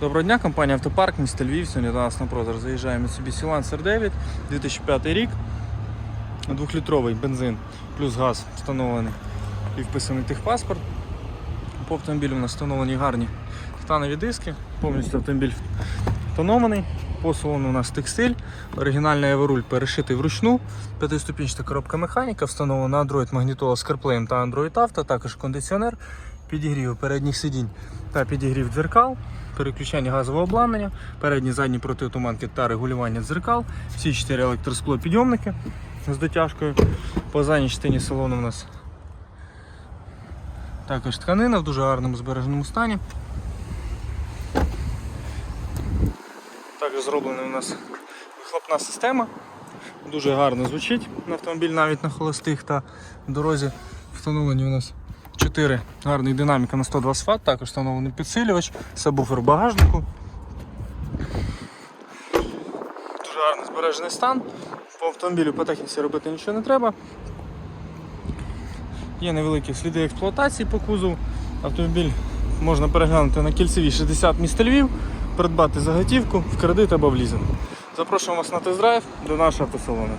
Доброго дня, компанія Автопарк, місто Львів. Сьогодні до нас на продаж заїжджає Mitsubishi Lancer 9, 2005 рік. Двохлітровий бензин плюс газ встановлений і вписаний техпаспорт. По автомобілю у нас встановлені гарні титанові диски, повністю автомобіль тонований. По салону у нас текстиль, оригінальний еверуль перешитий вручну, п'ятиступінчата коробка механіка, встановлена Android магнітола з CarPlay та Android Auto, також кондиціонер, підігрів передніх сидінь та підігрів дзеркал, переключання газового обладнання, передні задні протитуманки та регулювання дзеркал, всі чотири електросклопідйомники з дотяжкою. По задній частині салону у нас також тканина в дуже гарному збереженому стані. Також зроблена у нас вихлопна система. Дуже гарно звучить на автомобіль навіть на холостих та дорозі. Встановлені у нас 4 гарних динаміка на 120 Вт, також встановлений підсилювач, сабвуфер в багажнику. Дуже гарний збережений стан. По автомобілю по техніці робити нічого не треба. Є невеликі сліди експлуатації по кузову. Автомобіль можна переглянути на кільцевій 60 міста Львів, придбати заготівку в кредит або в лізинг. Запрошуємо вас на тест-драйв до нашого автосалону.